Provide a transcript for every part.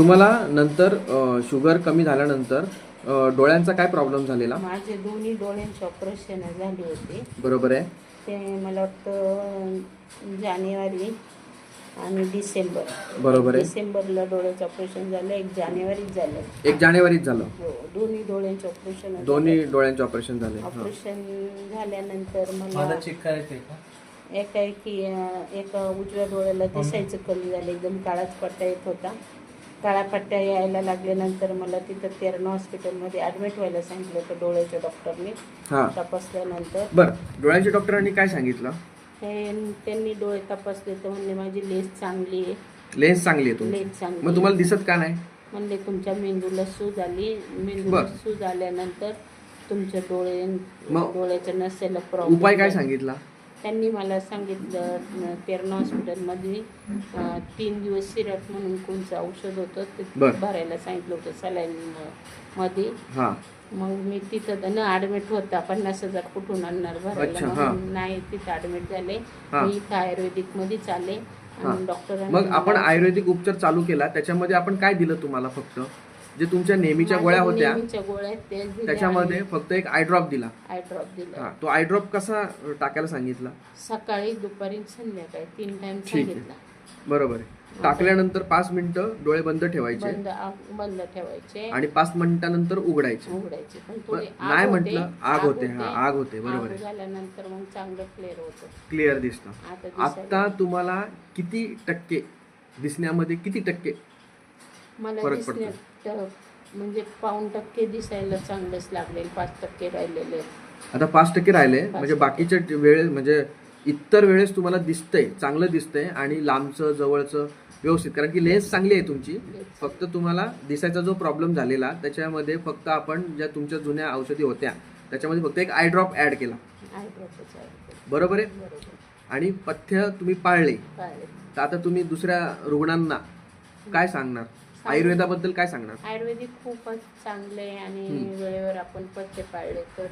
तुम्हाला नंतर अ, शुगर कमी झाल्यानंतर अ, डोळ्यांचा काय प्रॉब्लेम झालेला? माझे दोन्ही डोळ्यांचे ऑपरेशन झाले होते. बरोबर आहे. ते मला वाटतं जानेवारी आणि डिसेंबर. बरोबर आहे. डिसेंबरला डोळ्याचं ऑपरेशन झालं एक जानेवारीत झालं. एक जानेवारीत झालं. हो दोन्ही डोळ्यांचे ऑपरेशन दोन्ही डोळ्यांचे ऑपरेशन झाले. हा. ऑपरेशन झाल्यानंतर मला चेक करायचंय का? एकाएकी अं, एका उजव्या डोळ्याला दिसायचं कमी झालं. एकदम काळाच पट्टा येत होता. काळा पट्ट्या यायला लागल्यानंतर मला तिथं तेरणा हॉस्पिटलमध्ये ॲडमिट व्हायला सांगितलं होतं डोळ्याच्या डॉक्टरने हा. तपासल्यानंतर. बर. डोळ्यांच्या डॉक्टरांनी काय सांगितलं? त्यांनी डोळे तपासले तर म्हणले माझी लेस चांगली आहे. लेन्स चांगली आहे तुमची. लेस चांगली मग तुम्हाला दिसत का नाही? म्हणले तुमच्या मेंदूला सूज आली. मेंदूला बरं. सूज आल्यानंतर तुमचे डोळे मग डोळ्याच्या नसेला प्रॉब्लेम उपाय काय सांगितला? त्यांनी मला सांगितलं तेरणा हॉस्पिटलमध्ये तीन दिवस सिरप म्हणून कोणचं औषध होतं ते. भरायला सांगितलं होतं सलाईन मध्ये मग मी तिथं न ॲडमिट होता पन्नास हजार कुठून आणणार भरायला नाही तिथं ॲडमिट झाले. मी इथं आयुर्वेदिक मध्येच आले. आणि डॉक्टरांनी मग आपण आयुर्वेदिक उपचार चालू केला त्याच्यामध्ये आपण काय दिलं तुम्हाला फक्त? जे तुमच्या नेहमीच्या गोळ्या होत्या नेहमीच्या गोळ्या आहेत त्या दिल्या त्याच्यामध्ये फक्त एक आय ड्रॉप दिला. आय ड्रॉप दिला. हा तो आय ड्रॉप कसा टाकायला सांगितला? सकाळी दुपारी संध्याकाळी तीन टाइम ठीक आहे. सांगितलं. बरोबर आहे. टाकल्यानंतर पाच मिनिटं डोळे बंद ठेवायचे बंद ठेवायचे. आणि पाच मिनिटानंतर उघडायचे. उघडायचे. पण पण थोडे आग नाही होते, म्हटलं आग होते. हा आग होते. बरोबर आग आहे. झाल्यानंतर मग चांगलं क्लिअर होतं. क्लिअर दिसतं. आता दिसायला- आता तुम्हाला किती टक्के दिसण्यामध्ये किती टक्के मला फरक दिसण्यात म्हणजे पाऊन टक्के दिसायला चांगलंच लागले पाच टक्के राहिलेले. आहेत. आता पाच टक्के राहिले म्हणजे. बाकीच्या वेळे म्हणजे इतर वेळेस तुम्हाला दिसतंय चांगलं दिसतंय आणि लांबचं जवळचं व्यवस्थित. कारण की लेन्स चांगली आहे तुमची. फक्त तुम्हाला दिसायचा जो प्रॉब्लेम झालेला त्याच्यामध्ये फक्त आपण ज्या तुमच्या जुन्या औषधी होत्या त्याच्यामध्ये फक्त एक आय ड्रॉप ऍड केला. आहे बरोबर आहे? बरोबर. आणि पथ्य तुम्ही पाळले. काय तर आता तुम्ही दुसऱ्या रुग्णांना काय सांगणार? आयुर्वेदाबद्दल काय सांगणार? आयुर्वेदिक खूपच चांगले आणि वेळेवर आपण पथ्य पाळले तर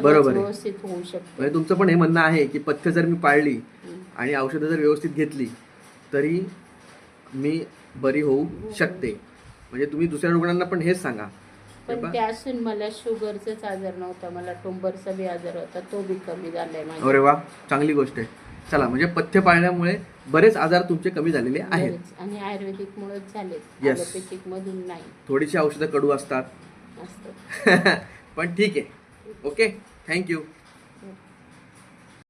बरोबर आहे. व्यवस्थित होऊ शकतं. म्हणजे तुमचं पण हे म्हणणं आहे की पथ्य जर मी पाळली. आणि औषधं जर व्यवस्थित घेतली तरी मी बरी होऊ शकते. म्हणजे तुम्ही दुसऱ्या रुग्णांना पण हेच सांगा. हे पण पहा. ते असून मला शुगरचाच आजार नव्हता मला टोंबरचा बी आजार होता तो बी कमी झालाय माझा अरे वा चांगली गोष्ट आहे. चला म्हणजे पथ्य पाळल्यामुळे बरेच आजार तुमचे कमी झालेले आहेत. बरेच. आणि आयुर्वेदिक मुळेच झालेत. Yes. ॲलोपॅथिक मधून नाही. थोडीशी औषधं कडू असतात. असतं. पण ठीक आहे. ओके. थँक्यू